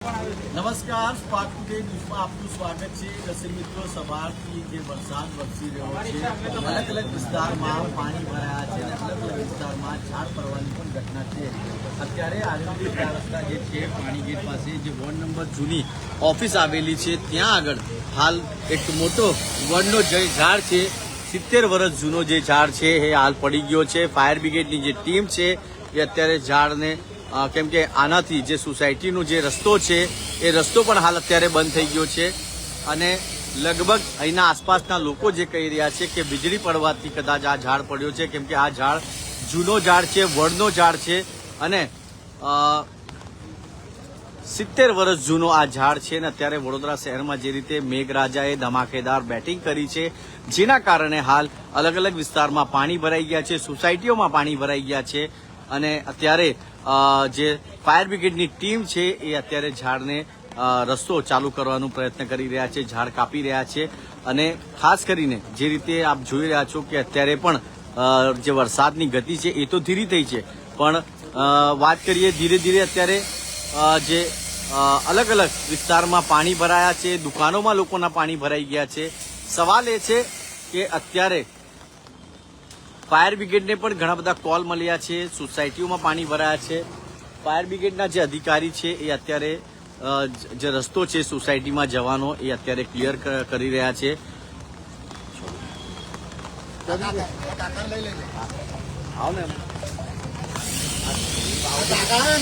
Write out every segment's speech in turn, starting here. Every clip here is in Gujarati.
નમસ્કાર આપનું સ્વાગત છે. દર્શક મિત્રો, સવારથી જે વરસાદ વરસી રહ્યો છે અલગ અલગ વિસ્તારમાં પાણી ભરાયા છે અને અલગ અલગ વિસ્તારમાં ઝાડ પડવાની પણ ઘટના છે. અત્યારે ચાર રસ્તા જે છે, પાણી ગેટ પાસે જે વોર્ડ નંબર જૂની ઓફિસ આવેલી છે, ત્યાં આગળ હાલ એક મોટો વડનો જે ઝાડ છે, સિત્તેર વર્ષ જૂનો જે ઝાડ છે, એ હાલ પડી ગયો છે. ફાયર બ્રિગેડની જે ટીમ છે, એ અત્યારે ઝાડને કેમ કે આનાથી જે સોસાયટીનો જે રસ્તો છે, એ રસ્તો પણ હાલ અત્યારે બંધ થઈ ગયો છે. અને લગભગ અહીંના આસપાસના લોકો જે કહી રહ્યા છે કે વીજળી પડવાથી કદાચ આ ઝાડ પડ્યો છે, કેમ કે આ ઝાડ જૂનો ઝાડ છે વડનો ઝાડ છે. અને સિત્તેર વર્ષ જૂનો આ ઝાડ છે અને અત્યારે વડોદરા શહેરમાં જે રીતે મેઘરાજાએ ધમાકેદાર બેટિંગ કરી છે, જેના કારણે હાલ અલગ અલગ વિસ્તારમાં પાણી ભરાઈ ગયા છે, સોસાયટીઓમાં પાણી ભરાઈ ગયા છે. અને અત્યારે જે ફાયર બ્રિગેડની ટીમ છે એ અત્યારે ઝાડને રસ્તો ચાલુ કરવાનો પ્રયત્ન કરી રહ્યા છે, ઝાડ કાપી રહ્યા છે અને ખાસ કરીને જે રીતે આપ જોઈ રહ્યા છો કે અત્યારે પણ જે વરસાદની ગતિ છે એ તો ધીરી થઈ છે. પણ વાત કરીએ ધીરે ધીરે અત્યારે જે અલગ અલગ વિસ્તારમાં પાણી ભરાયા છે, દુકાનોમાં લોકોના પાણી ભરાઈ ગયા છે. સવાલ એ છે કે અત્યારે ફાયર બ્રિગેડને પણ ઘણા બધા કોલ મળ્યા છે સોસાયટીઓમાં પાણી ભરાયા છે. ફાયર બ્રિગેડના જે અધિકારી છે એ અત્યારે જે રસ્તો છે સોસાયટીમાં જવાનો એ અત્યારે ક્લિયર કરી રહ્યા છે.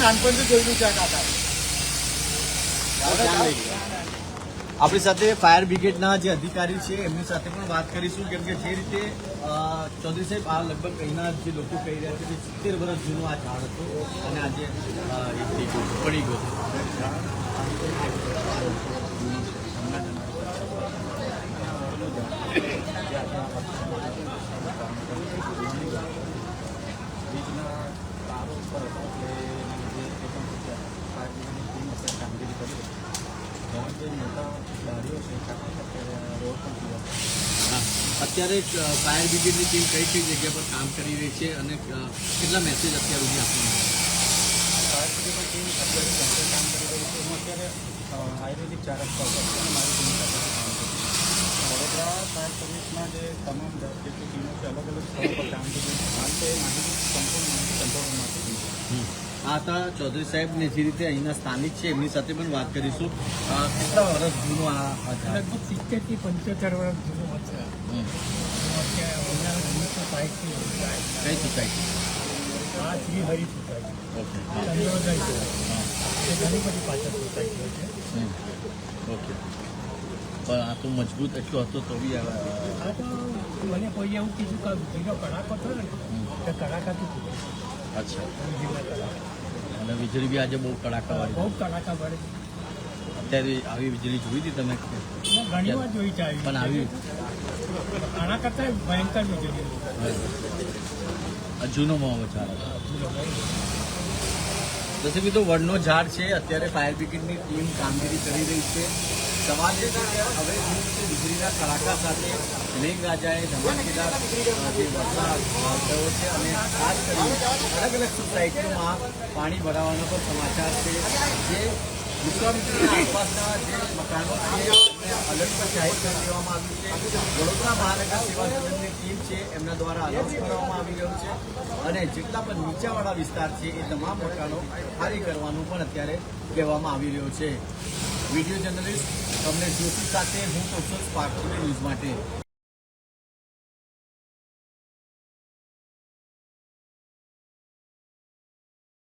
નાનપણથી જોયેલું છે કાકા. આપણી સાથે ફાયર બ્રિગેડના જે અધિકારી છે, એમની સાથે પણ વાત કરીશું. કેમ કે જે રીતે ચૌધરી સાહેબ આ લગભગ અહીંના જે લોકો કહી રહ્યા છે કે સિત્તેર વર્ષ જૂનો આ ઝાડ હતો અને આજે પડી ગયો ટીમ હશે કામગીરી કરી મોટા દારીઓ છે અત્યારે ફાયર બ્રિગેડની ટીમ કઈ કઈ જગ્યા પર કામ કરી રહી છે અને કેટલા મેસેજ અત્યાર સુધી આપવામાં ફાયર બ્રિગેડની ટીમ અત્યારે કામ કરી રહી છે. હું અત્યારે આયુર્વેદિક ચાર રસ્તા ઉપર છું અને મારી ટીમ સાથે કામ કરું વડોદરા ફાયર સર્વિસમાં જે તમામ જેટલી ટીમો છે અલગ અલગ સ્થળો પર કામ કરી રહી છે. માહિતી સંપૂર્ણ માહિતી કંટ્રોલમાં છે આ હતા ચૌધરી સાહેબ ને જે રીતે અહીંના સ્થાનિક છે એમની સાથે પણ વાત કરીશું. કેટલા વર્ષ જૂનો આ આ લગભગ સિત્તેરથી પંચોતેર વર્ષ જૂનું ઓલા કઈ સોસાયટી આ Shri Hari society okay. Chandrodaya society ઘણી બધી પાછળ સોસાયટીઓ છે. ઓકે. પણ આ તો મજબૂત એટલો હતો તો બી આ આ તો મને કોઈ એવું કીધું કે વીજળીનો કડાકો થયો ને તો કડાકાથી તૂટે અચ્છા. અને વીજળી બી આજે બહુ કડાકાવાળી બહુ કડાકાવાળી અત્યારે આવી વીજળી જોઈ હતી તમે? ઘણી વાર જોઈ છે પણ આવી. આના કરતા ભયંકર વીજળી જૂનો મોહ ઝાડ હતો કીધું તો વડનો ઝાડ છે. અત્યારે ફાયર બ્રિગેડની ટીમ કામગીરી કરી રહી છે. એ હવે વીજળીના કડાકા સાથે મેઘરાજાએ ધમાકેદાર અ, જે વરસાદ થયો છે અને ખાસ કરીને અલગ અલગ સોસાયટીઓમાં પાણી ભરાવાનો પણ સમાચાર છે જે વિશ્વામિત્રીના આસપાસના જે મકાનો છે અલર્ટ પર જાહેર કરી દેવામાં આવ્યું છે વડોદરા મહાનગર સેવા સદનની ટીમ છે એમના દ્વારા અલર્ટ કરવામાં આવી રહ્યું છે અને જેટલા પણ નીચાવાળા વિસ્તાર છે એ તમામ મકાનો ખાલી કરવાનું પણ અત્યારે કહેવામાં આવી રહ્યું છે. વીડિયો જર્નલિસ્ટ કમલેશ જોશી સાથે હું કૌશલ સ્પાર્ક ન્યૂઝ માટે.